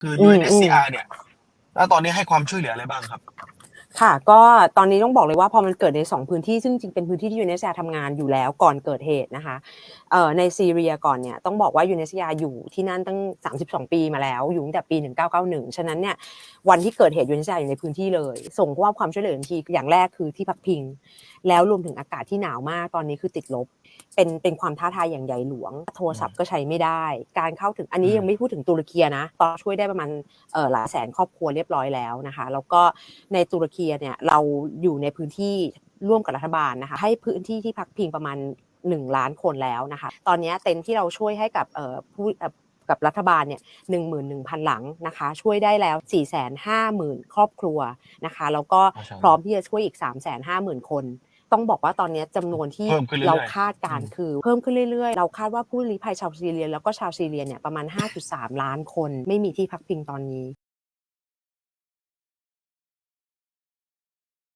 คืออืม UNHCR เนี่ย แล้วตอนนี้ให้ความช่วยเหลืออะไรบ้างครับ ค่ะก็ตอนนี้ต้องบอกเลยว่าพอมันเกิดใน 2 พื้นที่ซึ่งจริงๆเป็นพื้นที่ที่ยูเนสยาทำงานอยู่แล้วก่อนเกิดเหตุนะคะเอ่อในซีเรียก่อนเนี่ยต้องบอกว่ายูเนสยาอยู่ที่นั่นตั้ง 32 ปีมาแล้วอยู่ตั้งแต่ปี 1991 ฉะนั้นเนี่ยวันที่เกิดเหตุยูเนสยาอยู่ในพื้นที่เลย ส่งมอบความช่วยเหลือทันทีอย่างแรกคือที่พักพิง แล้วรวมถึงอากาศที่หนาวมากตอนนี้คือติดลบ เป็นเป็นความท้าทายอย่างใหญ่หลวง โทรศัพท์ก็ใช้ไม่ได้ การเข้าถึงอันนี้อืมยังไม่พูดถึงตุรกีนะตอนช่วยได้ประมาณเอ่อหลายแสนครอบครัวเรียบร้อยแล้วนะคะ แล้วก็ในตุรกีเนี่ยเราอยู่ในพื้นที่ร่วมกับรัฐบาลนะคะให้พื้นที่ที่พักพิงประมาณ 1 ล้านคนแล้วนะคะ ตอนนี้เต็นท์ที่เราช่วยให้กับเอ่อผู้เอ่อกับรัฐบาลเนี่ยหนึ่งหมื่นหนึ่งพันหลังนะคะ ช่วยได้แล้ว4ี่แสนห้าหมื่นครอบครัวนะคะ แล้วก็มาชาอัลลอฮ์พร้อมที่จะช่วยอีก3ามแสนห้าหมื่นคน ต้องบอกว่าตอนนี้จำนวนที่เพิ่มขึ้นเรื่อยๆเราคาดการณ์อืมคือเพิ่มขึ้นเรื่อยๆ เราคาดว่าผู้ลี้ภัยชาวซีเรียแล้วก็ชาวซีเรียเนี่ยประมาณ 5.3 ล้านคน ไม่มีที่พักพิงตอนนี้